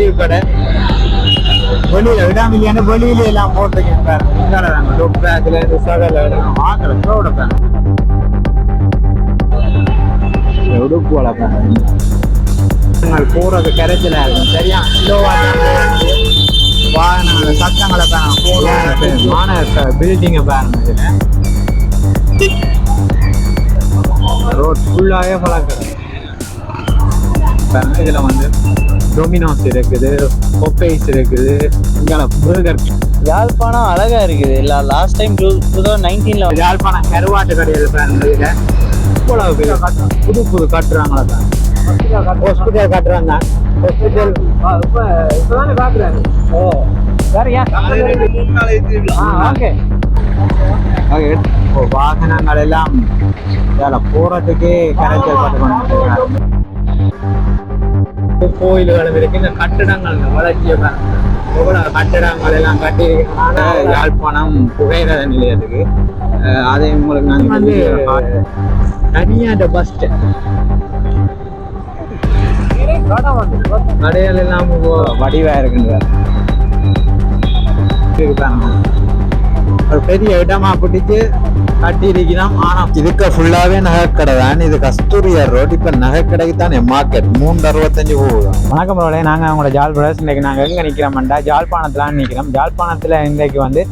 மல்லிகை கடை வெளியில விடாமலியான வெளியில எல்லாம் போட்டுருக்கேன் பாருங்க இங்கால பேக்ல இருந்து சகல வாங்கல க்ரௌட பாருங்க உடுப்பு வளர்ப்பாங்க போறது கரைச்சலா இருக்கும். சரியா? ஸ்லோவா வாகனங்கள சத்தங்களை பாருங்க போன பில்டிங்கை பாருங்க ரோட் ஃபுல்லாகவே பழக்கிறது பாருங்க இதில் வந்து டொமினோஸ் இருக்குது பொப்பைஸ் இருக்குது இங்கே பர்கர் யாழ்ப்பாணம் அழகா இருக்குது. இல்ல last time two two thousand நைன்டீன்ல Yazhpanam கருவாட்டு கடையில் இதில் இவ்வளவு பெரிய புது புது கட்டுறாங்களா தான் ஹாஸ்பிட்டல் கட்டுறாங்க. ஹாஸ்பிட்டல் இப்போதானே பார்க்குறாங்க ஓ சரியா ஓகே. ஓகே இப்போ வாகனங்கள் எல்லாம் இதில் போகிறதுக்கே கரைச்சல் கொண்டு கோயில்களும் இருக்கு இந்த கட்டிடங்கள் இந்த வளர்ச்சியை. எவ்வளவு கட்டிடங்கள் எல்லாம் கட்டி யாழ்ப்பாணம் புகையிரத நிலையத்துக்கு அதை உங்களுக்கு நான் வந்து தனியாட்ட பஸ் கடைகள் எல்லாம் வடிவா இருக்குங்க. ஒரு பெரிய இடமா பிடிச்சு கட்டி இருக்கிறோம் ஆனா இதுக்கு ஃபுல்லாவே நகைக்கடை தான். இது கஸ்தூரியார் ரோட் இப்ப நகைக்கடைக்கு தான் மார்க்கெட் மூன்று அறுபத்தஞ்சு போகுது வணக்கம் ரோலே நாங்கள் அவங்களோட ஜால் பிரதர்ஸ் இன்றைக்கி நாங்கள் எங்கே நிற்கிறோம்டா ஜாழ்ப்பாணத்தில் நிற்கிறோம் ஜாழ்ப்பாணத்தில் இன்றைக்கு வந்து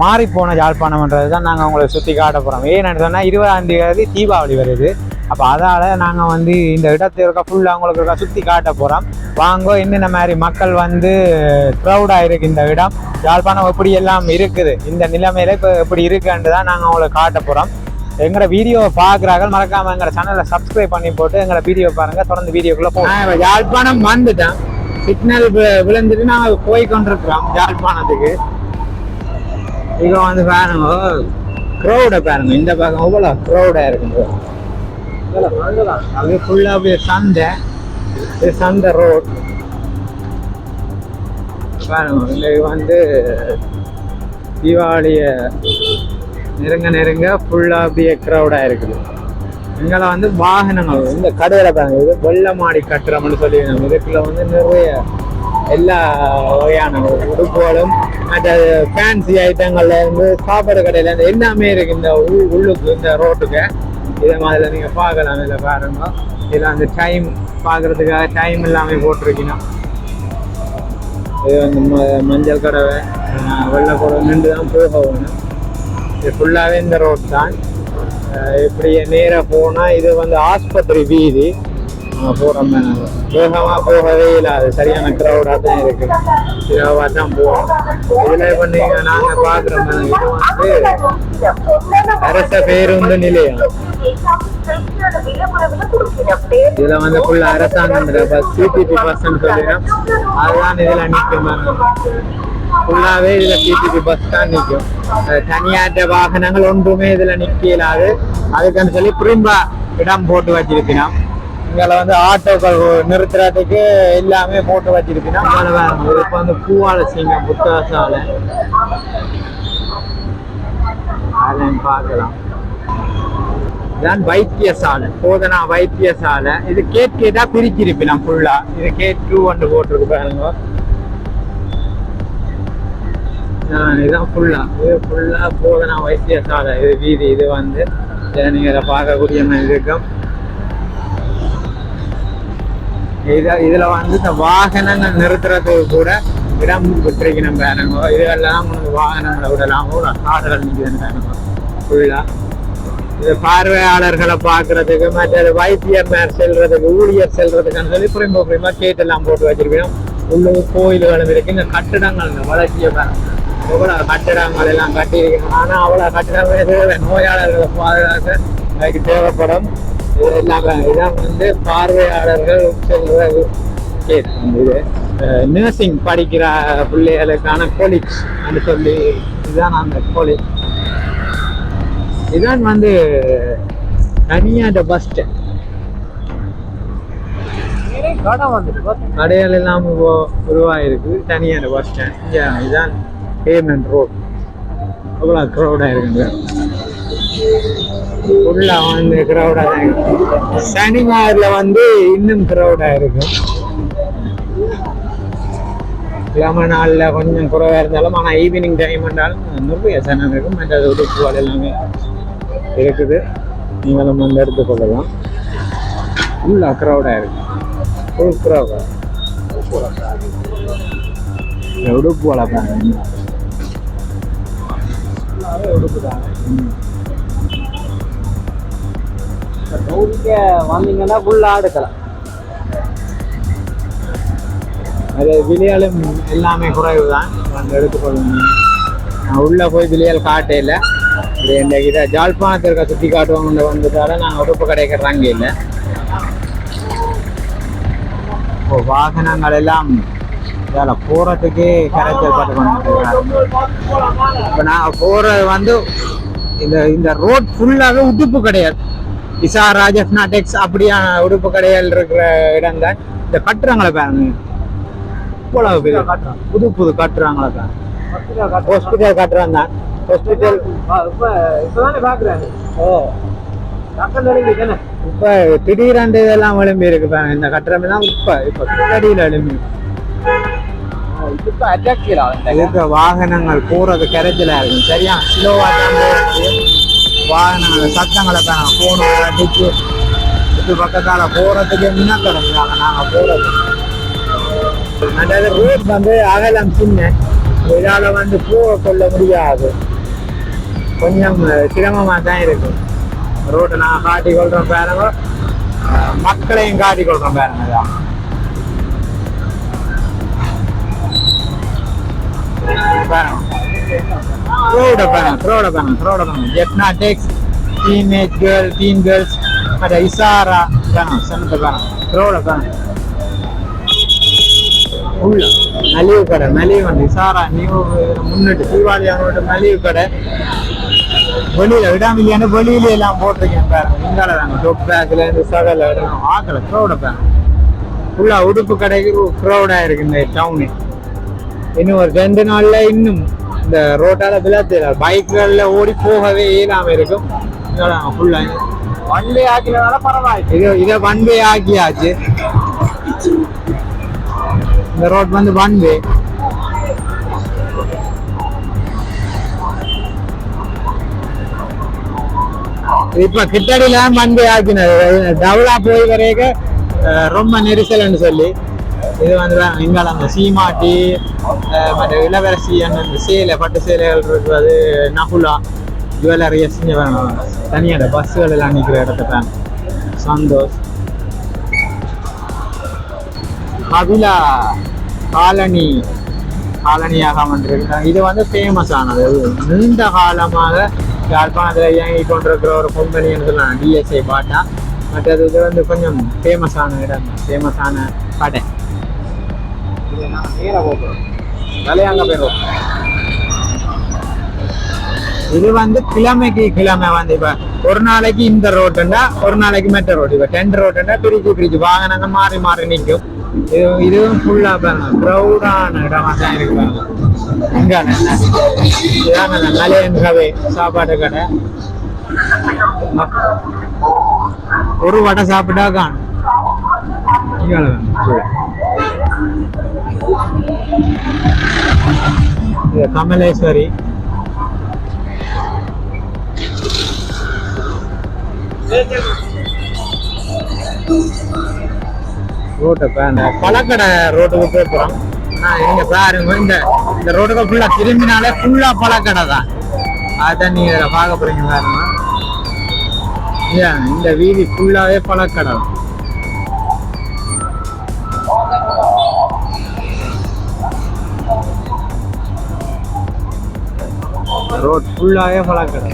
மாறி போன ஜாழ்ப்பாணம்ன்றது தான் நாங்கள் உங்களுக்கு சுற்றி காட்ட போகிறோம் ஏன்னு சொன்னால் இருபதாம் தேதி தீபாவளி வருது. அப்போ அதால் நாங்கள் வந்து இந்த இடத்துல இருக்க ஃபுல்லாக அவங்களுக்கு இருக்க சுற்றி காட்ட போகிறோம் வாங்க என்னென்ன மாதிரி மக்கள் வந்து க்ரௌடாக இருக்குது இந்த இடம் யாழ்ப்பாணம் எப்படி எல்லாம் இருக்குது இந்த நிலைமையில இப்போ எப்படி இருக்குன்ட்டு தான் நாங்கள் அவங்களுக்கு காட்ட போகிறோம் எங்களோட வீடியோவை பார்க்குறாங்க மறக்காமல் எங்களோட சேனலை சப்ஸ்கிரைப் பண்ணி போட்டு எங்களோட வீடியோ பாருங்க தொடர்ந்து வீடியோக்குள்ளே போகும் யாழ்ப்பாணம் வந்துட்டேன். சிக்னல் விழுந்துட்டு நாங்கள் போய் கொண்டிருக்கிறோம் யாழ்ப்பாணத்துக்கு. இப்போ வந்து பாருங்க க்ரௌடை பாருங்க இந்த பக்கம் எவ்வளோ க்ரௌடாக இருக்குங்க அது ஃபுல்லாக அப்படியே சந்தை. இது சந்தை ரோட் பாருங்க இல்லை வந்து தீபாவளியை நெருங்க நெருங்க ஃபுல்லாக அப்படியே க்ரௌடாக இருக்குது. இங்கே வந்து வாகனங்கள் இந்த கடையில் பாருங்க இது வெள்ளமாடி கட்டுறோம்னு சொல்லி நம்ம இதுக்குள்ள வந்து நிறைய எல்லா வகையான உடுப்புகளும் மற்ற ஃபேன்சி ஐட்டங்கள்ல இருந்து சாப்பாடு கடையில இருந்து எல்லாமே இருக்கு இந்த உள்ளுக்கு இந்த ரோட்டுக்கு இதை மாதிரி நீங்கள் பார்க்கலாம் இதில் பாருங்க. இதில் அந்த டைம் பார்க்குறதுக்காக டைம் இல்லாமல் போட்டிருக்கணும் இது வந்து ம- மஞ்சள் கடவை வெள்ளை கடவை நின்று தான் போக வேணும் இது ஃபுல்லாகவே இந்த ரோட் தான். இப்படியே நேராக போனால் இது வந்து ஆஸ்பத்திரி வீதி. போகிறோம் வேகமாக போகவே இல்லாது சரியான க்ரௌடாக தான் இருக்கு. இரவாக தான் போவோம் இதில் இப்போ நீங்கள் நாங்கள் பார்க்குறோம் இது வந்து அரச பேருந்து நிலையம். இதுல வந்து ஃபுல் அரசாங்கம் பஸ் சிடிபி பஸ்ன்னு சொல்லிடும் அதுதான் இதுல நிற்கும் ஃபுல்லாவே இதுல சிடிபி பஸ் தான் நிற்கும். தனியாற்ற வாகனங்கள் ஒன்றுமே இதுல நிக்க இயலாது அதுக்குன்னு சொல்லி திரும்ப இடம் போட்டு வச்சிருக்கணும் இங்கே வந்து ஆட்டோக்கள் நிறுத்துறதுக்கு எல்லாமே போட்டு வச்சிருக்கணும் இப்போ வந்து பூவால சிங்கம் புத்தக சாலை பார்க்கலாம். இதான் வைத்தியசாலை. போதனா வைத்தியசாலை. இது கேட் கேட்டா பிரிச்சிருப்பிலாம் ஃபுல்லா இது கேட் டூ ஒன்று போட்டிருக்கு பாருங்க. ஆஹ் இதுதான் ஃபுல்லா இது ஃபுல்லா போதனா வைத்தியசாலை. இது வீதி இது வந்து நீங்க இதை பார்க்கக்கூடிய மாதிரி இருக்கும் இது இதுல வந்து இந்த வாகனங்கள் நிறுத்துறதுக்கு கூட இடம் விட்டுருக்கணும் பாருங்க. இதெல்லாம் உங்களுக்கு வாகனங்களை விடலாம். ஒரு காடுகள் நிற்குதுன்னு பாருங்க. ஃபுல்லா இது பார்வையாளர்களை பார்க்கறதுக்கு மற்ற வைத்தியர் செல்றதுக்கு ஊழியர் செல்றதுக்கான சொல்லி புரியும்போ கேட் கேட்டெல்லாம் போட்டு வச்சிருக்கோம் உள்ளூர் கோயில்களும் இருக்கு. இந்த கட்டிடங்கள் இந்த வளர்ச்சியை பாருங்க. எவ்வளோ கட்டிடங்கள் எல்லாம் கட்டியிருக்கணும். ஆனால் அவ்வளோ கட்டிடங்கள் தேவை நோயாளர்களை பாதுகாக்க அதுக்கு தேவைப்படும். இது எல்லாம் இதான் வந்து பார்வையாளர்கள் செல்றது. கேட் இது நர்சிங் படிக்கிற பிள்ளைகளுக்கான காலேஜ் சொல்லி இதுதான் அந்த காலேஜ் இதான் வந்து தனியாட்ட பஸ் ஸ்டாண்ட் கடைகள் எல்லாம் உருவாயிருக்கு. உருவாயிருக்கு தனியான பஸ் ஸ்டாண்ட் இங்கே இதான் பேமெண்ட் ரோட் அவ்வளோ க்ரௌடாக இருக்குங்க. ஃபுல்லாக வந்து க்ரௌடாக தான் இருக்கு. சனி ஞாயிறில் வந்து இன்னும் க்ரௌடாக இருக்கும் கிழமை நாளில் கொஞ்சம் குறைவாக இருந்தாலும் ஆனால் ஈவினிங் டைம் என்றாலும் நிறைய சனம் இருக்கும். மற்ற உடுப்புகள் எல்லாமே. இருக்குது. நீங்களும் வந்து எடுத்துக்கொள்ளலாம் ஃபுல்லாக க்ரௌடாக இருக்கு. ஃபுல் க்ரௌடாக உடுப்பு வளர்ப்பாங்க உடுப்பு தான். டவுனுக்கு வந்தீங்கன்னா ஃபுல்லாக எடுக்கலாம் அது விளையாலும் எல்லாமே குறைவு தான் வந்து எடுத்துக்கொள்ளணும் நான் உள்ளே போய் விளையால் காட்டே இல்லை இது இதை ஜாழ்ப்பாணத்திற்கு சுற்றி காட்டுவாங்க வந்ததால நான் உடுப்பு கிடைக்கிறாங்க இல்லை. இப்போ வாகனங்கள் எல்லாம் இதில் போகிறதுக்கே கரைச்சல் பட்டு கொண்டு இப்போ நான் போகிறது வந்து இந்த இந்த ரோட் ஃபுல்லாகவே உடுப்பு கிடையாது இசா ராஜஸ்னா டெக்ஸ் அப்படியான உடுப்பு கடைகள் இருக்கிற இடம் தான் இந்த கட்டுறாங்களே பாருங்க. இவ்வளவு புது புது கட்டுறாங்களே ஹாஸ்பிட்டல் கட்டுறாங்க. தான் ஹாஸ்பிட்டல் ஓ. இப்ப திடீரென்று இதெல்லாம் விளம்பி இருக்கு பாருங்க. இந்த கட்டுறம் எல்லாம் இப்ப இப்ப இப்போ அட்ராக்டிவ் இருக்க வாகனங்கள் போறது கரைச்சலா இருக்கும் சரியா? ஸ்லோவா தான் வாகனங்கள் சத்தங்களை காணும் போன அடிச்சு இது பக்கத்தால போறதுக்கு முன்ன கிடந்தாங்க நாங்க போறது. அதாவது ரோட் வந்து அகலம் சின்ன. இதால வந்து போக கொள்ள முடியாது. கொஞ்சம் சிரமமா தான் இருக்கு ரோட்டை நான் காட்டி கொள்றோம் பாருங்க. மக்களையும் காட்டி கொள்றோம் பாருங்க இதான். பாருங்க ரோட பாருங்க ரோட பாருங்க ரோட பாருங்க. ஜெட்னா டெக்ஸ் டீனேஜ் கேர்ள் டீன் கேர்ள்ஸ் மற்ற இசாரா பாருங்க சொன்னது பாருங்க. ரோட பாருங்க. உள்ள மலிவு கடை மலிவு வந்து இசாரா நியூ முன்னிட்டு தீபாவளி அவனோட மலிவு கடை. வெளியில விடாமலியான வெளியில எல்லாம் போட்டிருக்கேன் பாருங்க. இங்கால தாங்க டொப் பேக்ல இருந்து சகல இடம் ஆக்கல க்ரௌட பாருங்க. ஃபுல்லா உடுப்பு கடைக்கு க்ரௌடா இருக்கு இந்த டவுனு இன்னும் ஒரு ரெண்டு நாள்ல இன்னும் இந்த ரோட்டால விழாத்தில பைக்குகள்ல ஓடி போகவே இயலாம இருக்கும். ஃபுல்லா வண்டி ஆக்கினால பரவாயில்ல. இது இதை ஒன் வே ஆக்கியாச்சு. இந்த ரோட் வந்து ஒன் வே இப்ப கிட்டடியில ஒன் வே ஆக்கினது டவுலா போய் வரைக்க ரொம்ப நெரிசல்னு சொல்லி. இது வந்து வேணும். இங்கால அந்த சீமாட்டி மற்ற இளவரசி அந்த சேலை பட்டு சேலைகள் இருக்கிறது நகுலா ஜுவல்லரி எஸ்ங்க வேணும் தனியாக பஸ்ஸுகள் எல்லாம் நிற்கிற இடத்துல சந்தோஷ். ஹவிலா காலனி காலனியாக வந்திருக்கு இது வந்து ஃபேமஸ் ஆனது. நீண்ட காலமாக யாழ்ப்பாணத்தில் இயங்கி கொண்டிருக்கிற ஒரு கம்பெனின்னு சொல்லலாம். டிஎஸ்ஐ பாட்டா. மற்றது இது வந்து கொஞ்சம் ஃபேமஸான இடம். ஃபேமஸான கடை. நேராக போகிறோம் விலையாங்க போயிடும் இது வந்து கிழமைக்கு கிழமை வந்து இப்ப ஒரு நாளைக்கு இந்த ரோட்டுண்டா ஒரு நாளைக்கு மெட்ட ரோடு இப்ப டென்ட் ரோட்டுண்டா பிரிச்சு பிரிச்சு வாகனங்கள் மாறி மாறி நிற்கும். இது இதுவும் ஃபுல்லாக பாருங்க க்ரௌடான இடமா தான் இருக்காங்க இங்கான இங்க என்ன? அந்த மலையன் கவை சாப்பாடு கடை ஒரு வடை சாப்பிட்டா காணும் கமலேஸ்வரி Thank you. ரோட்டை இந்த பழக்கடை ரோட்டுக்கு போய் போகிறோம் நான் இங்க பாருங்க இந்த இந்த ரோட்டுக்கு ஃபுல்லாக திரும்பினாலே ஃபுல்லாக பழக்கடை தான். அதான் நீங்கள் இதில் பார்க்க போறீங்க பாருங்க ஏன் இந்த வீதி ஃபுல்லாகவே பழக்கடை தான். ரோட் ஃபுல்லாகவே பழக்கடை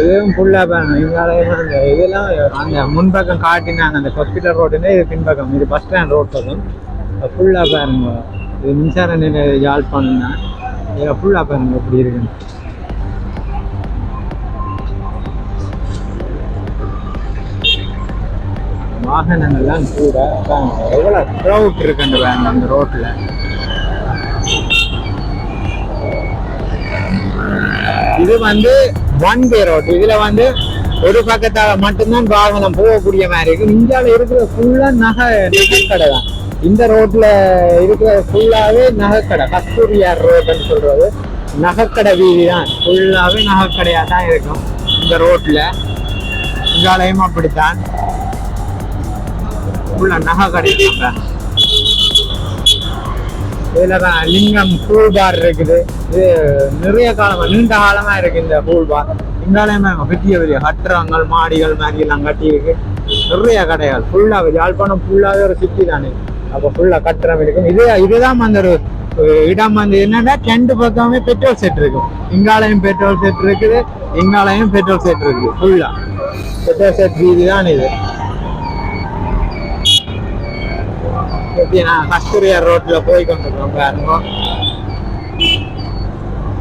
இதுவும் ஃபுல்லாக பாருங்க இவங்களால அந்த இதெல்லாம் அந்த முன்பக்கம் காட்டினாங்க அந்த ஹாஸ்பிட்டல் ரோடுன்னு இது பின்பக்கம். இது பஸ் ஸ்டாண்ட் ரோட் பக்கம். ஃபுல்லாக பாருங்க இது மின்சார நிலைய யாழ்ப்பாணம் தான் இதில் ஃபுல்லாக பாருங்க எப்படி இருக்குன்னு வாகனங்கள்லாம் கூட எவ்வளோ எவ்வளவு க்ரௌட் இருக்குன்னு பாருங்க அந்த ரோட்ல இது வந்து ஒன் வே ரோட் இதுல வந்து ஒரு பக்கத்தால மட்டும்தான் வாகனம் போகக்கூடிய மாதிரி இருக்கு. இந்தியாவில் இருக்கிற ஃபுல்லா நகை நகைக்கடை தான். இந்த ரோட்ல இருக்கிற ஃபுல்லாவே நகைக்கடை. கஸ்தூரியார் ரோடுன்னு சொல்றது. நகைக்கடை வீதி தான். ஃபுல்லாவே நகைக்கடையா தான் இருக்கும் இந்த ரோட்ல இங்காலயம் அப்படித்தான். ஃபுல்லா நகைக்கடை தான். இதுல தான் லிங்கம் கூல் பார் இருக்குது. இது நிறைய காலமா நீண்ட காலமா இருக்கு இந்த கூல் பார் இங்காலயமா பெரிய பெரிய கட்டுறங்கள் மாடிகள் மாதிரி எல்லாம் கட்டி இருக்கு நிறைய கடைகள். ஃபுல்லா யாழ்ப்பாணம் ஃபுல்லாவே ஒரு சிட்டி தானே. அப்ப ஃபுல்லா கட்டுறம் இருக்கும் இது இதுதான் அந்த ஒரு இடம் வந்து என்னன்னா ரெண்டு பக்கமே பெட்ரோல் செட் இருக்கும் இங்காலயம் பெட்ரோல் செட் இருக்குது இங்காலயம் பெட்ரோல் செட் இருக்குது ஃபுல்லா பெட்ரோல் செட் வீதி தான் இது. எப்படி நான் கஸ்தூரியார் ரோட்ல போய் கொண்டிருக்கிறோம் பாருங்க.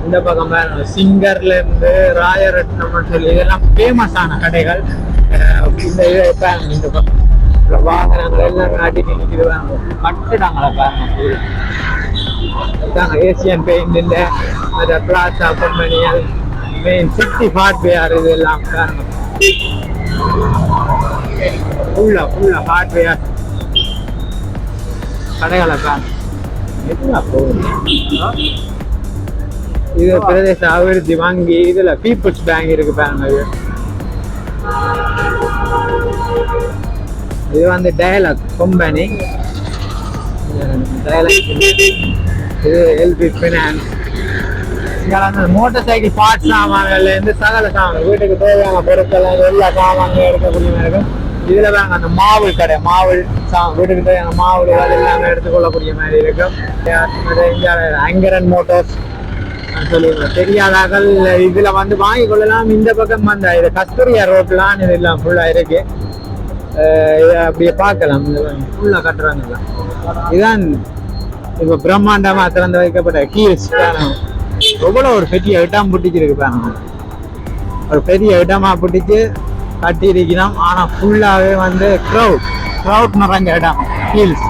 இந்த பக்கம் பாருங்க சிங்கர்ல இருந்து ராயரத்னம் சொல்லி இதெல்லாம் ஃபேமஸான கடைகள். இந்த இது பாருங்க இந்த பக்கம். வாகனங்கள் எல்லாம் அடிக்கடி நிற்கிது பாருங்க. கட்டுடாங்களா பாருங்க இதாங்க ஏசியன் பெயிண்ட் அந்த மற்ற பிளாசா கம்பெனிகள் மெயின் சிட்டி ஹார்ட்வேர் இது எல்லாம் பாருங்க. ஃபுல்லா ஃபுல்லா ஹார்ட்வேர் கடைகளை பாருங்க இது பிரதேச அபிவிருத்தி வங்கி இதுல பீப்புள்ஸ் பேங்க் இருக்கு பாருங்க இது. இது வந்து டயலாக் கம்பெனி டயலாக் இது எல்பி ஃபினான்ஸ் இங்கே மோட்டார் சைக்கிள் பார்ட்ஸ் சாமான்கள்லேருந்து சகல சாமான் வீட்டுக்கு தேவையான பொருட்கள் எல்லா சாமான்களும் எடுக்கக்கூடிய மாதிரி இருக்கும். இதுல தாங்க அந்த மாவுள் கடை. மாவுள் சா வீட்டுக்கு தேவையான மாவுள் அது எல்லாமே எடுத்துக்கொள்ளக்கூடிய மாதிரி இருக்கும். அங்கரன் மோட்டார்ஸ் சொல்லி தெரியாதாக்கள் இதுல வந்து வாங்கி கொள்ளலாம் இந்த பக்கம் அந்த இது கஸ்தூரியா ரோட்லாம் இது எல்லாம் ஃபுல்லாக இருக்கு. இதை அப்படியே பார்க்கலாம். ஃபுல்லாக கட்டுறாங்க இதுதான் இப்போ பிரம்மாண்டமாக திறந்து வைக்கப்பட்ட கீழ்ஸ் எவ்வளோ ஒரு பெரிய இடம் பிடிச்சிருக்கு பாருங்க. ஒரு பெரிய இடமா பிடிச்சி கட்டியிருக்கிறோம். ஆனால் ஃபுல்லாகவே வந்து க்ரௌட் க்ரௌட் நிறைஞ்ச இடம் ஹில்ஸ்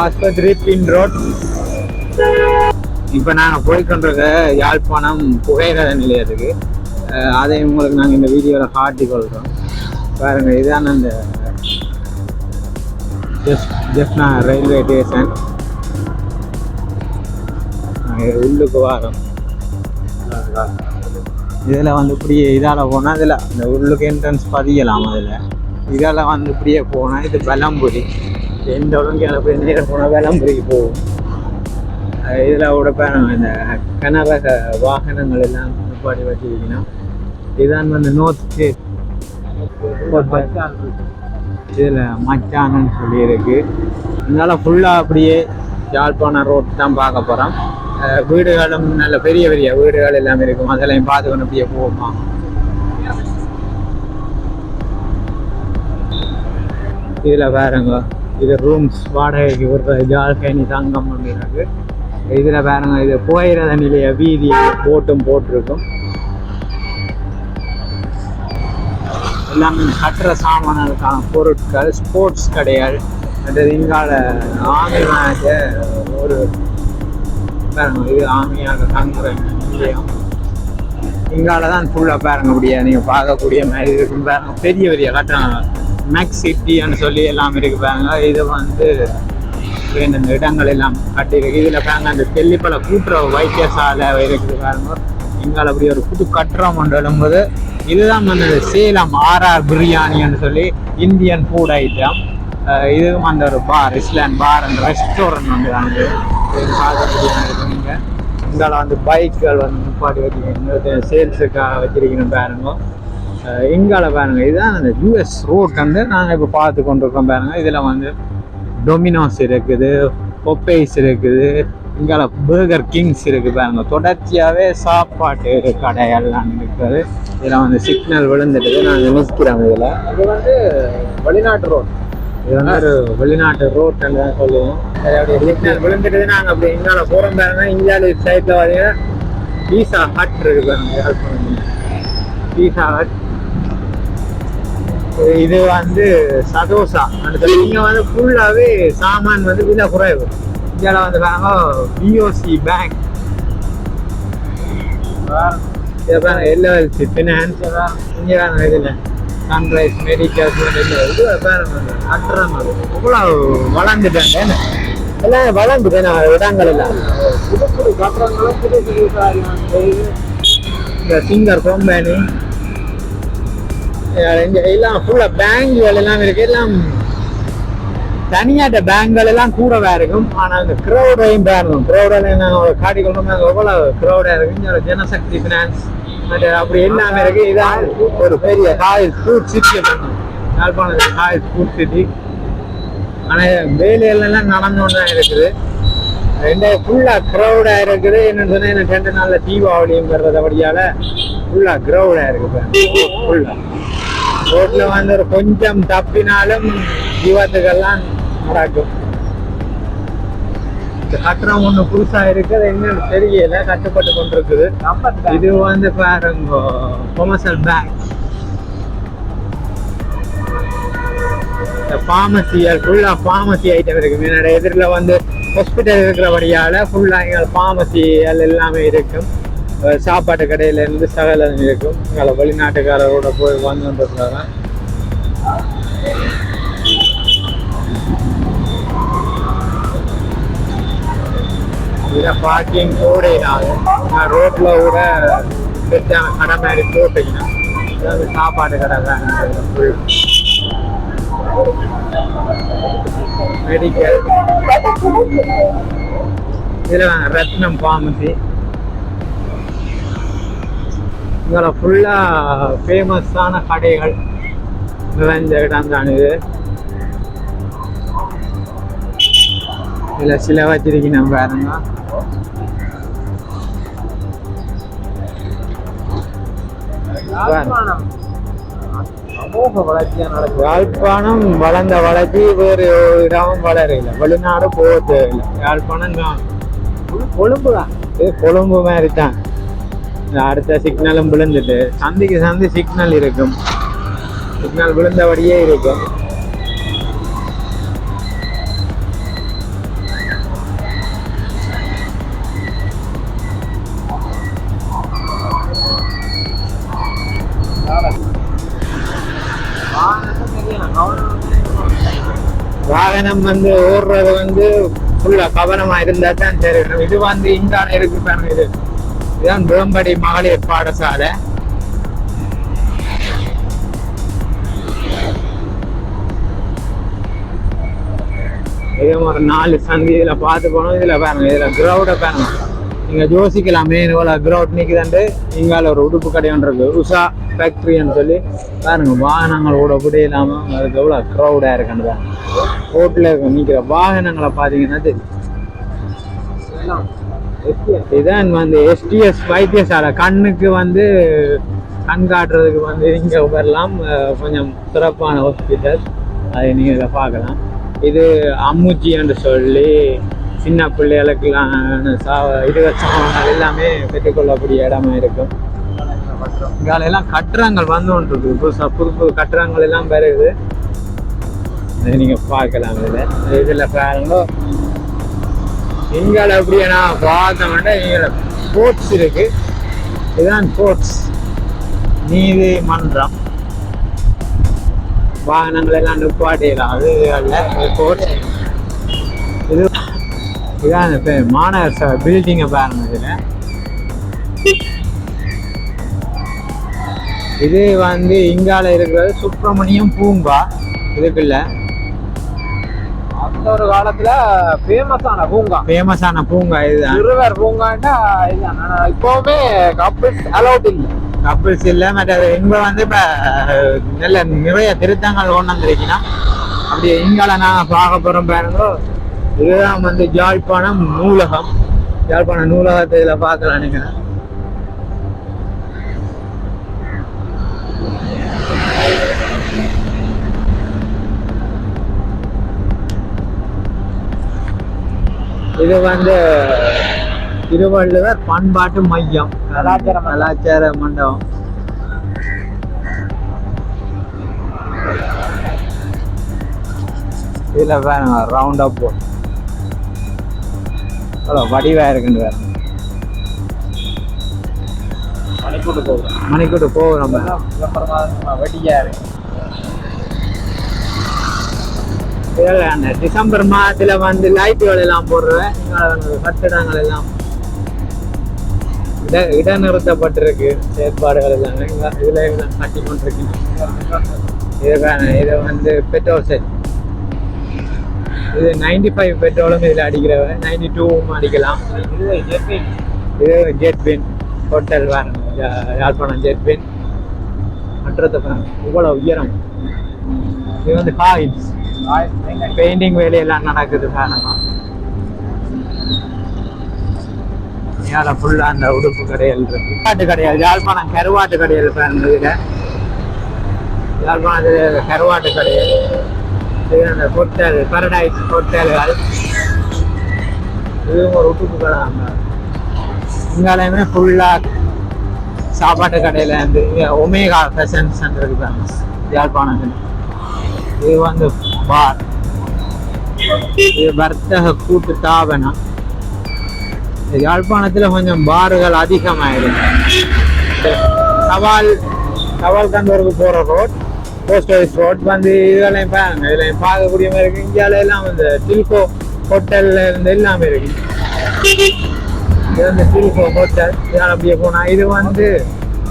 ஆஸ்பத்திரி பின் ரோட் இப்போ நாங்கள் போய்கொண்டிருக்க யாழ்ப்பாணம் புகையிரத நிலையத்துக்கு. அதை உங்களுக்கு நாங்கள் இந்த வீடியோவில் காட்டி கொள்கிறோம் பாருங்கள் இதுதான் அந்த ஜெஃப்னா ரயில்வே ஸ்டேஷன் உள்ளுக்கு வரோம். இதில் வந்து இப்படியே இதால் போனால் இதில் அந்த உள்ளுக்கு என்ட்ரன்ஸ் பதியலாம் அதில். இதால் வந்து இப்படியே போனால் இது வெலம்புரி எந்த உடம்பு போய் நேரம் போனால் வெலம்புரிக்கு போகும். இதில் கூட இந்த கனரக வாகனங்கள் எல்லாம் நிப்பாட்டி வச்சிருக்கணும் இதான் வந்து நோர்த் ஸ்டேட் இதில் மச்சானன்னு சொல்லி இருக்கு ஃபுல்லாக அப்படியே யாழ்ப்பாணம் ரோட் தான் பார்க்க போகிறோம் வீடுகளும் நல்ல பெரிய பெரிய வீடுகள் எல்லாமே இருக்கும். அதெல்லாம் பார்த்துக்கணும் அப்படியே போவோமா? இதில் பாருங்க இது ரூம்ஸ் வாடகைக்கு விடுறது ஜால்கனி தங்கம் இருக்கு. இதில் பாருங்க இது புகையிரத நிலைய வீதி போட்டும் போட்டிருக்கும். எல்லாமே கட்டுற சாமான்களுக்கான பொருட்கள் ஸ்போர்ட்ஸ் கடைகள் மற்றது இங்கால ஆமி ஒரு பாருங்க இது ஆமியாக தங்குற நிலையம். இங்கால தான் ஃபுல்லாக பாருங்க அப்படியே நீங்கள் பார்க்கக்கூடிய மாதிரி இருக்கும் பாருங்க. பெரிய பெரிய கட்டணம் மேக்ஸ் சிட்டின்னு சொல்லி எல்லாம் இருக்கு பாருங்க. இது வந்து இந்த இடங்கள் எல்லாம் கட்டியிருக்கு. இதில் பாருங்க அந்த தெல்லிப்பழ கூட்டுற வைத்தியசாலை இருக்குது பாருங்க. இங்கால அப்படி ஒரு புது கட்டுறம் ஒன்று எழும்போது இதுதான் வந்தது. சேலம் ஆர்ஆர் பிரியாணின்னு சொல்லி இந்தியன் ஃபுட் ஐட்டம் இதுவும் அந்த ஒரு bar island bar and restaurant வந்து அங்கே பார்க்கக்கூடிய இங்கால வந்து பைக்குகள் வந்து நிப்பாட்டி வச்சுருக்கீங்க. சேல்ஸுக்காக வச்சிருக்கணும் பாருங்க இங்கால பாருங்க இதுதான் அந்த யூஎஸ் ரோட் வந்து நாங்கள் இப்போ பார்த்து கொண்டிருக்கோம் பாருங்க. இதில் வந்து டொமினோஸ் இருக்குது பொப்பைஸ் இருக்குது இங்கால பர்கர் கிங்ஸ் இருக்குது பாருங்க. தொடர்ச்சியாகவே சாப்பாட்டு கடையெல்லாம் இருக்குது. இதில் வந்து சிக்னல் விழுந்துட்டு நாங்கள் நிற்கிறோம் இதில். இது வந்து வெளிநாட்டு ரோட் இது வந்து ஒரு வெளிநாட்டு ரோட் தான் சொல்லுவோம். அப்படியே சிக்னல் விழுந்துட்டு நாங்கள் அப்படி இங்கால போகிறோம் பாருங்க. இந்தியாவில் சைடில் பார்த்தீங்கன்னா பீஸா ஹட் இருக்கு பாருங்க. யாழ்ப்பாணம் பீஸா ஹட் இது வந்து சதோசா. சொல்லி இங்க வந்து ஃபுல்லாகவே சாமான் வந்து விலை குறைவு. இந்தியாவில் வந்து பாருங்க பிஓசி பேங்க் எல்எல்சி ஃபினான்ஸ் இங்கே இதில் சன்ரைஸ் மெடிக்கல்ஸ் இது பாருங்க கட்டுறாங்க இவ்வளோ வளர்ந்துட்டாங்க? எல்லாம் வளர்ந்துட்டேன் இடங்கள் எல்லாம் இந்த சிங்கர் கம்பெனி எல்லாம் ஃபுல்லா பேங்குகள் எல்லாம் இருக்கு எல்லாம் தனியாட்ட பேங்குகள் எல்லாம் கூடவா இருக்கும். ஆனால் அந்த க்ரௌடையும் பேரணும் க்ரௌடில் நாங்கள் காட்டி கொண்டு எவ்வளோ க்ரௌடாக இருக்கு ஜனசக்தி ஃபினான்ஸ் மற்ற அப்படி எல்லாமே இருக்கு. இதான் ஒரு பெரிய high food city Yazhpanam high food city ஆனால் வேலையெல்லாம் நடந்தோன்னு தான் இருக்குது. ரெண்டு ஃபுல்லாக க்ரௌடாக இருக்குது. என்னன்னு சொன்னால் எனக்கு ரெண்டு நாளில் தீபாவளியும் வர்றதபடியால ஃபுல்லாக க்ரௌடாக இருக்கு ஃபுல்லாக ரோட்டில் வந்து ஒரு கொஞ்சம் தப்பினாலும் விபத்துக்கெல்லாம் இந்த கட்டணம் ஒண்ணு புதுசா இருக்கு அது என்னன்னு தெரியல கட்டுப்பட்டு கொண்டிருக்குது. இது வந்து பாருங்க கொமர்ஷியல் பேங்க் ஃபார்மசியல் ஃபுல்லா ஃபார்மசி ஐட்டம் இருக்கு. முன்னாடி எதிரில் வந்து ஹாஸ்பிட்டல் இருக்கிறபடியால ஃபுல்லா எங்க ஃபார்மசியல் எல்லாமே இருக்கும். சாப்பாட்டு கடையில இருந்து சகலம் இருக்கும். எங்களை வெளிநாட்டுக்காரரோட போய் வந்து வந்துருக்காங்க இதில் பார்க்கிங் கூட நான் ரோட்ல கூட பெற்றான கடை மாதிரி போட்டீங்கன்னா அதாவது சாப்பாடு கடை தான் ஃபுல் மெடிக்கல் இதில் ரத்னம் ஃபார்மசி இதில் ஃபுல்லாக ஃபேமஸான கடைகள். நிறைஞ்ச இடம் தான் இது இதில் சில வச்சிருக்கணும் பாருங்க யாழ்ப்பாணம். வளர்ந்த வளர்ச்சி வேறு இடமும் வளரையில் வெளிநாடு போக தேவையில்லை. யாழ்ப்பாணம் தான். கொழும்பு தான். கொழும்பு மாதிரி தான். அடுத்த சிக்னலும் விழுந்துட்டு சந்திக்கு சந்தி சிக்னல் இருக்கும். சிக்னல் விழுந்தபடியே இருக்கும். வாகனம் வந்து ஓடுறது வந்து ஃபுல்லா கவனமா இருந்தா தான் தெரியும். இது வந்து இந்தான இருக்கு பாருங்க இது. இதுதான் வேம்படி மகளிர் பாடசாலை. இதே ஒரு நாலு சந்தி இதுல பார்த்து போனோம். இதுல பாருங்க இதுல கிரௌட பாருங்க. நீங்க யோசிக்கலாம் மெயின் இவ்வளோ கிரௌட் நிக்குதுண்டு இங்கால ஒரு உடுப்பு கடை ஒன்று இருக்கு. உஷா ஃபேக்ட்ரின்னு சொல்லி பாருங்க வாகனங்கள் கூட கூட இல்லாமல் அதுக்கு எவ்வளோ க்ரௌடாக இருக்குன்னு தான் ரோட்டில் நிற்கிற வாகனங்களை பார்த்தீங்கன்னா தெரியும். இதான் வந்து எஸ்டிஎஸ் வைத்தியசாலை. கண்ணுக்கு வந்து கண் காட்டுறதுக்கு வந்து இங்கே வரலாம். கொஞ்சம் சிறப்பான ஹாஸ்பிட்டல் அதை நீங்கள் இதை பார்க்கலாம். இது அம்முச்சி என்று சொல்லி சின்ன பிள்ளைகளுக்கெல்லாம் சா இது வச்சவங்க எல்லாமே பெற்றுக்கொள்ளக்கூடிய இடமா இருக்கும். இங்கால எல்லாம் கட்டுறங்கள் வந்து ஒன்று இருக்குது புதுசா புது புது கட்டுறாங்கள் எல்லாம் வருது. அதை நீங்க பார்க்கலாம் இதில். இதுல பாருங்க. இங்கால அப்படியே நான் பார்த்தோம்னா இங்கே ஸ்போர்ட்ஸ் இருக்கு. இதுதான் ஸ்போர்ட்ஸ் நீதிமன்றம் வாகனங்கள் எல்லாம் நிப்பாட்டிடலாம் அது அல்ல ஸ்போர்ட்ஸ் இது இதான் மாநகர மாநகர் பில்டிங்கை பாருங்க இதில். இது வந்து இங்கால இருக்கிறது சுப்பிரமணியம் பூங்கா. இதுக்குள்ள. அந்த ஒரு காலத்துல ஃபேமஸான பூங்கா. ஃபேமஸான பூங்கா இதுதான். சிறுவர் பூங்காண்டா இதுதான். இப்பவுமே கப்பிள்ஸ் அலௌட் இல்லை. கப்பிள்ஸ் இல்லை மற்றது இங்க வந்து இப்போ நல்ல நிறைய திருத்தங்கள் கொண்டு வந்திருக்கீங்கன்னா அப்படி இங்கால நான் பார்க்க போகிறோம் பாருங்க. இதுதான் வந்து யாழ்ப்பாணம் நூலகம். யாழ்ப்பாணம் நூலகத்தை இதில் பார்க்கலாம் நீங்கள் இது வந்து திருவள்ளுவர் பண்பாட்டு மையம். கலாச்சார. கலாச்சார மண்டபம். இதுல பாருங்க ரவுண்ட் அப் போட் அவ்வளோ வடிவா இருக்குன்னு பாருங்க. மணிக்கூட்டு போகுது. மணிக்கூட்டு போகும் நம்ம. அப்புறமா வெடியா இருக்கு. இதுல அந்த டிசம்பர் மாதத்துல வந்து லைட்டுகள் எல்லாம் போடுறேன். கட்டிடங்கள் எல்லாம். இட இடநிறுத்தப்பட்டிருக்கு. செயற்பாடுகள் எல்லாமே. இதுல கட்டி கொண்டிருக்கு இதுக்கான இது வந்து பெட்ரோல் செட் இது நைன்டி ஃபைவ் பெட்ரோலும் இதில் அடிக்கிறவ நைன்டி டூவும் அடிக்கலாம். இது ஜெர்பின் இது ஜெட் பின் ஹோட்டல் வேன் யாழ்ப்பாணம் ஜெட் பின் மற்றத்தை இவ்வளோ உயரம். இது வந்து காயின்ஸ் பெயிண்டிங் வேலையெல்லாம் நடக்குது காரணமா மேலே ஃபுல்லாக அந்த உடுப்பு கடையில் இருக்கு. கருவாட்டு யாழ்ப்பாணம் கருவாட்டு கடையில் பாருங்க இதில். யாழ்ப்பாணத்தில் கருவாட்டு கடையில். இது அந்த ஹோட்டல் பரடைஸ் ஹோட்டல்கள் இதுவும் ஒரு உடுப்பு கடை அங்கே இங்காலையுமே ஃபுல்லாக சாப்பாட்டு கடையில் இருந்து ஒமேகா ஃபேஷன் இருக்கு பாருங்க. யாழ்ப்பாணத்தில். இது வந்து பார். இது வர்த்தக கூட்டு தாபனம் யாழ்ப்பாணத்தில் கொஞ்சம் பார்கள் அதிகமாயிருக்கு. சவால் சவால் கந்தூருக்கு போகிற ரோட் போஸ்ட் ஆஃபீஸ் ரோட் வந்து இதெல்லாம் பாருங்க. இதெல்லாம் பார்க்கக்கூடிய மாதிரி இருக்கு. இந்தியாவில எல்லாம் வந்து டில்கோ ஹோட்டல்ல இருந்து எல்லாமே இருக்கு. இது வந்து டில்கோ ஹோட்டல் இதெல்லாம் அப்படியே போனால் இது வந்து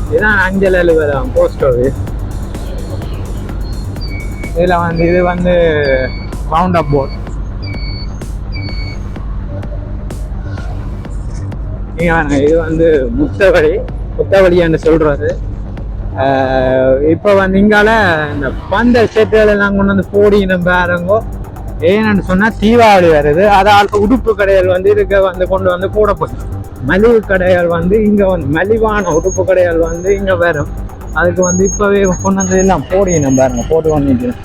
இதுதான் அஞ்சல் அலுவலகம் போஸ்ட் ஆஃபீஸ் இதில் வந்து இது வந்து ரவுண்ட் அப் போர்ட் இது வந்து முத்தவழி புத்தகழின்னு சொல்கிறது இப்போ வந்து இங்கால இந்த பந்த செட்டுகள் எல்லாம் கொண்டு வந்து போடினும் பாருங்கோ. ஏன்னு சொன்னால் தீபாவளி வருது. அதால் உடுப்பு கடைகள் வந்து இருக்க வந்து கொண்டு வந்து போடப்படும். மலிவு கடைகள் வந்து இங்கே வந்து மலிவான உடுப்பு கடைகள் வந்து இங்கே வரும். அதுக்கு வந்து இப்பவே கொண்டு வந்து எல்லாம் போடினும் பாருங்க போட்டு வந்துக்கிறேன்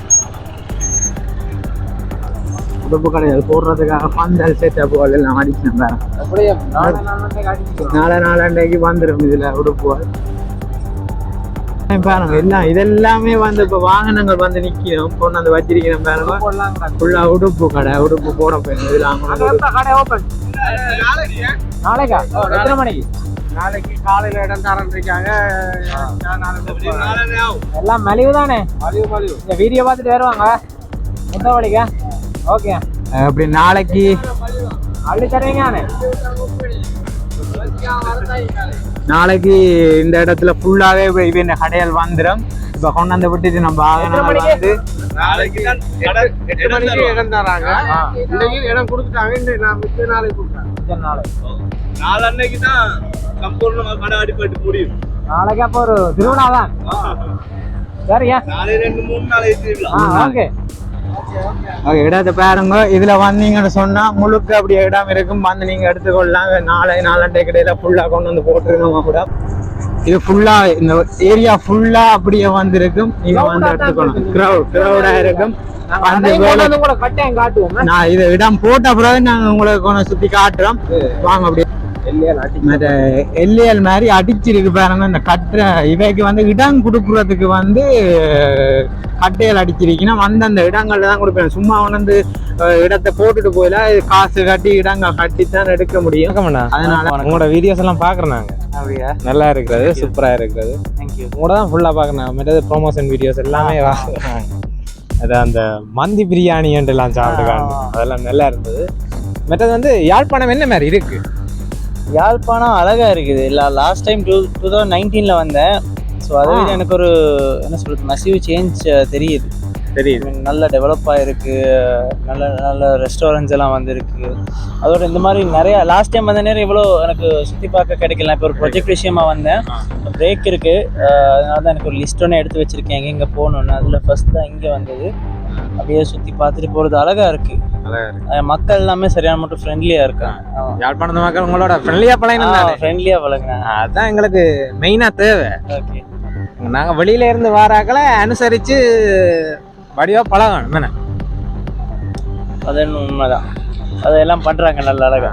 உடுப்பு கடைகள் போடுறதுக்காக பந்தல் செட்டப்புகள் எல்லாம் அடிக்கணும் பாருங்க அப்படியே? நாலு நாள் அடிச்சு நாளை நாளண்டைக்கு வந்துடும் இதுல உடுப்புகள் பாருங்க எல்லாம் இதெல்லாமே வந்து இப்ப வாகனங்கள் வந்து நிக்கணும் கொண்டு வந்து வச்சிருக்கணும் பாருங்க. ஃபுல்லா உடுப்பு கடை உடுப்பு போட ஓபன் நாளைக்கா எத்தனை மணிக்கு? நாளைக்கு காலையில இடம் தரன்றிருக்காங்க எல்லாம் மலிவு தானே மலிவு மலிவு. இந்த வீடியோ பார்த்துட்டு வருவாங்க. முத்தவழிக்கா ஓகே. அப்படி நாளைக்கு. அள்ளி தருவீங்க நாளைக்கு இந்த இடத்துல ஃபுல்லாவே இப்ப இந்த கடைகள் வந்துடும் இப்ப கொண்டாந்து விட்டுட்டு நம்ம வாகனங்கள் வந்து நாளைக்கு எட்டு மணிக்கு இடம் தராங்க இன்னைக்கு இடம் கொடுத்துட்டாங்க. இன்னைக்கு நான் மிச்ச நாளைக்கு கொடுத்தாங்க நாளை. நாளன்னைக்கு தான் சம்பூர்ணமா கடை அடிப்பட்டு முடியும். நாளைக்கு அப்போ ஒரு திருவிழா தான். சரியா நாளை ரெண்டு மூணு நாளைக்கு ஓகே. ஓகே, இடத்தை பாருங்க இதுல வந்தீங்கன்னு சொன்னா முழுக்க அப்படி இடம் இருக்கும். வந்து நீங்க எடுத்துக்கொள்ளலாம் நாளை நாலண்டை கடையில ஃபுல்லா கொண்டு வந்து போட்டுருந்தவங்க கூட. இது ஃபுல்லா இந்த ஏரியா ஃபுல்லா அப்படியே வந்து இருக்கும். நீங்க வந்து எடுத்துக்கணும் கிரௌட் கிரௌடா இருக்கும் நான் இது இடம் போட்ட பிறகு நாங்க உங்களுக்கு சுத்தி காட்டுறோம். வாங்க அப்படியே. மற்ற எல்ஏஎல் மாதிரி அடிச்சிருக்கு பாருங்க. இந்த கட்டுற இவைக்கு வந்து இடம் கொடுக்குறதுக்கு வந்து கட்டைகள் அடிச்சிருக்கீங்கன்னா அந்தந்த இடங்கள்ல தான் கொடுப்பேன். சும்மா வந்து இடத்தை போட்டுட்டு போயில காசு கட்டி இடங்கள் கட்டி தான் எடுக்க முடியும். அதனால உங்களோட வீடியோஸ் எல்லாம் பாக்குறேன் நாங்க. அப்படியா? நல்லா இருக்கிறது சூப்பரா இருக்கிறது தேங்க்யூ உங்களோட தான் ஃபுல்லா பாக்குறேன் மற்றது ப்ரொமோஷன் வீடியோஸ் எல்லாமே அது அந்த மந்தி பிரியாணி எல்லாம் சாப்பிட்டுக்காங்க அதெல்லாம் நல்லா இருந்தது. மற்றது வந்து யாழ்ப்பாணம் என்ன மாதிரி இருக்கு? யாழ்ப்பாணம் அழகா இருக்குது. இல்லை last time two two thousand நைன்டீனில் வந்தேன். ஸோ அதை விட எனக்கு ஒரு என்ன சொல்றது மசிவ் சேஞ்ச் தெரியுது. தெரியுது. நல்ல டெவலப் ஆயிருக்கு. நல்ல நல்ல ரெஸ்டாரண்ட்ஸ் எல்லாம் வந்திருக்கு. அதோட இந்த மாதிரி நிறைய லாஸ்ட் டைம் வந்த நேரம் இவ்வளோ எனக்கு சுற்றி பார்க்க கிடைக்கல. இப்போ ஒரு ப்ரொஜெக்ட் விஷயமா வந்தேன். பிரேக் இருக்கு. அதனால தான் எனக்கு ஒரு லிஸ்ட் ஒன்று எடுத்து வச்சிருக்கேன். எங்கே போகணுன்னு அதில் ஃபர்ஸ்ட் தான் இங்கே வந்தது. அப்படியே சுற்றி பார்த்துட்டு போகிறது அழகா இருக்கு. அழகா இருக்கு அஹ் மக்கள் எல்லாமே சரியான மட்டும் ஃப்ரெண்ட்லியாக இருக்காங்க. யாழ்ப்பாணத்து மக்கள் உங்களோட ஃப்ரெண்ட்லியா பழகினா ஃப்ரெண்ட்லியாக பழகுறாங்க அதான் எங்களுக்கு மெயினா தேவை. ஓகே. நாங்க வெளியில இருந்து வாராக்களை அனுசரிச்சு வடிவா பழகணும் என்ன அது உண்மைதான். அதெல்லாம் பண்றாங்க நல்ல அழகா.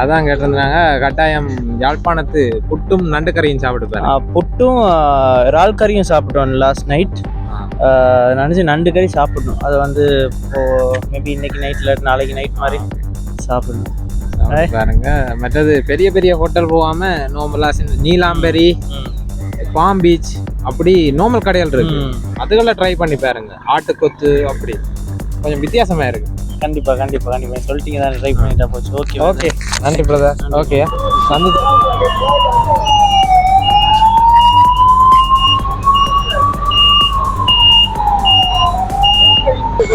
அதான் கேட்டிருந்தாங்க கட்டாயம் யாழ்ப்பாணத்து புட்டும் நண்டு கறியும் சாப்பிட்டு புட்டும் இறால் கறியும் சாப்பிட்டோம் லாஸ்ட் நைட் நினச்சி நண்டு கறி சாப்பிடணும். அது வந்து இப்போ மேபி இன்னைக்கு நைட்ல நாளைக்கு நைட் மாதிரி சாப்பிடணும். பாருங்க. மற்றது பெரிய பெரிய ஹோட்டல் போகாம நார்மலா சின்ன நீலாம்பரி பாம் பீச் அப்படி நார்மல் கடைகள் இருக்கு. ம். அதுகளை ட்ரை பண்ணி பாருங்க. ஆட்டுக்கொத்து அப்படி. கொஞ்சம் வித்தியாசமா இருக்கு. கண்டிப்பா கண்டிப்பா கண்டிப்பா. சொல்லிட்டீங்க தான் ட்ரை பண்ணிட்டா போச்சு. ஓகே ஓகே நன்றி பிரதர் ஓகே வந்து